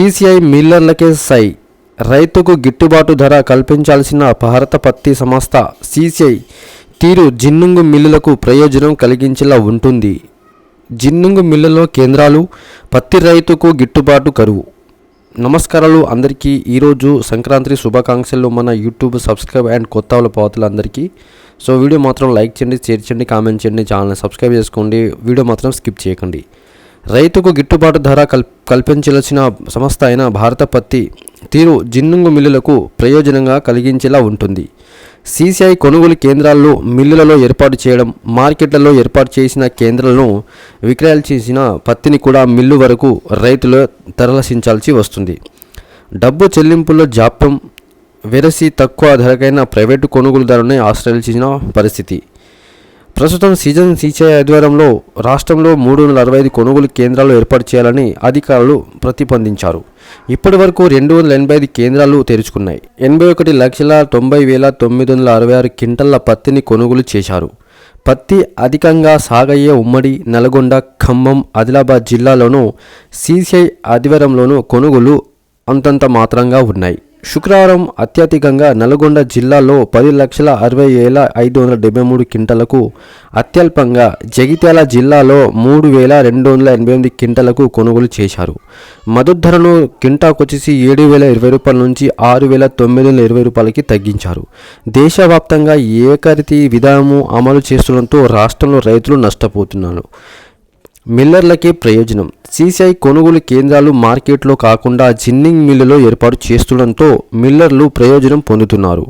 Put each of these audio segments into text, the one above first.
CCI మిల్లర్లకే సై. రైతుకు గిట్టుబాటు ధర కల్పించాల్సిన భారత పత్తి సంస్థ సీసీఐ తీరు జిన్నుంగు మిల్లులకు ప్రయోజనం కలిగించేలా ఉంటుంది. జిన్నుంగు మిల్లులో కేంద్రాలు పత్తి రైతుకు గిట్టుబాటు కరువు. నమస్కారాలు అందరికీ. ఈరోజు సంక్రాంతి శుభాకాంక్షలు మన యూట్యూబ్ సబ్స్క్రైబ్ అండ్ కొత్త వాళ్ళ పాతులందరికీ. సో వీడియో మాత్రం లైక్ చేయండి షేర్ చేయండి కామెంట్ చేయండి ఛానల్ని సబ్స్క్రైబ్ చేసుకోండి. వీడియో మాత్రం స్కిప్ చేయకండి. రైతుకు గిట్టుబాటు ధర కల్ కల్పించాల్సిన సంస్థ అయిన భారత పత్తి తీరు జిన్నుంగు మిల్లులకు ప్రయోజనంగా కలిగించేలా ఉంటుంది. సీసీఐ కొనుగోలు కేంద్రాల్లో మిల్లులలో ఏర్పాటు చేయడం మార్కెట్లలో ఏర్పాటు చేసిన కేంద్రాలను విక్రయాలు చేసిన పత్తిని కూడా మిల్లు వరకు రైతులు తరలించాల్సి వస్తుంది. డబ్బు చెల్లింపుల్లో జాప్యం వెరసి తక్కువ ధరకైన ప్రైవేటు కొనుగోలుదారుని ఆశ్రయించిన పరిస్థితి. ప్రస్తుతం సీజన్ సీసీఐ ఆధ్వర్యంలో రాష్ట్రంలో మూడు వందల అరవై ఐదు కొనుగోలు కేంద్రాలు ఏర్పాటు చేయాలని అధికారులు ప్రతిపాదించారు. ఇప్పటి వరకు రెండు వందల ఎనభై ఐదు కేంద్రాలు తెరుచుకున్నాయి. ఎనభై ఒకటి లక్షల తొంభై వేల తొమ్మిది వందల అరవై ఆరు క్వింటల్ల పత్తిని కొనుగోలు చేశారు. పత్తి అధికంగా సాగయ్యే ఉమ్మడి నల్గొండ ఖమ్మం ఆదిలాబాద్ జిల్లాలోనూ సీసీఐ ఆధ్వర్యంలోనూ కొనుగోలు అంతంత మాత్రంగా ఉన్నాయి. శుక్రవారం అత్యధికంగా నల్గొండ జిల్లాలో పది లక్షల అరవై వేల ఐదు వందల డెబ్బై మూడు క్వింటలకు అత్యల్పంగా జగిత్యాల జిల్లాలో మూడు వేల రెండు వందల ఎనభై ఎనిమిది క్వింటలకు కొనుగోలు చేశారు. మద్దతు ధరను కింటాకొచ్చేసి ఏడు వేల ఇరవై రూపాయల నుంచి ఆరు వేల తొమ్మిది వందల ఇరవై రూపాయలకి తగ్గించారు. దేశవ్యాప్తంగా ఏకరీతి విధానము అమలు చేస్తుండటంతో రాష్ట్రంలో రైతులు నష్టపోతున్నారు. మిల్లర్లకే ప్రయోజనం. సీసీఐ కొనుగోలు కేంద్రాలు మార్కెట్లో కాకుండా జిన్నింగ్ మిల్లులో ఏర్పాటు చేస్తుండటంతో మిల్లర్లు ప్రయోజనం పొందుతున్నారు.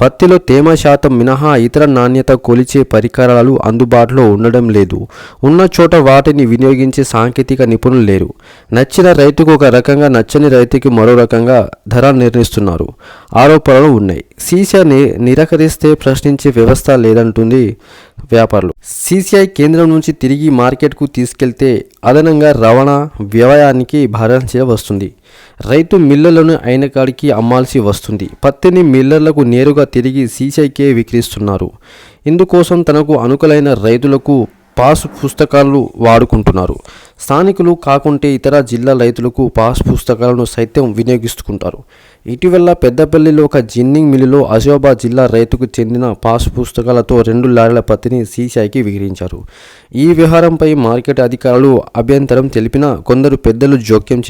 పత్తిలో తేమ శాతం మినహా ఇతర నాణ్యత కొలిచే పరికరాలు అందుబాటులో ఉండడం లేదు. ఉన్న చోట వాటిని వినియోగించే సాంకేతిక నిపుణులు లేరు. నచ్చిన రైతుకు ఒక రకంగా నచ్చని రైతుకి మరో రకంగా ధర నిర్ణయిస్తున్నారు. ఆరోపణలు ఉన్నాయి. సీసీఐ నిరాకరిస్తే ప్రశ్నించే వ్యవస్థ లేదంటుంది వ్యాపారులు. సీసీఐ కేంద్రం నుంచి తిరిగి మార్కెట్కు తీసుకెళ్తే అదనంగా రవాణా వ్యయానికి భరించ వస్తుంది. రైతు మిల్లర్లను అయిన కాడికి అమ్మాల్సి వస్తుంది. పత్తిని మిల్లర్లకు నేరుగా తిరిగి సీసీఐకే విక్రిస్తున్నారు ఇందుకోసం తనకు అనుకూలైన రైతులకు పాస్ పుస్తకాలు వాడుకుంటున్నారు. స్థానికులు కాకుంటే ఇతర జిల్లా రైతులకు పాస్ పుస్తకాలను సైతం వినియోగిస్తుంటారు. ఇటీవల పెద్దపల్లిలో ఒక జిన్నింగ్ మిల్లులో అజోబా జిల్లా రైతుకు చెందిన పాస్ పుస్తకాలతో రెండు లారీల పత్తిని సీసీఐకి విక్రయించారు. ఈ వ్యవహారంపై మార్కెట్ అధికారులు అభ్యంతరం తెలిపినా కొందరు పెద్దలు జోక్యం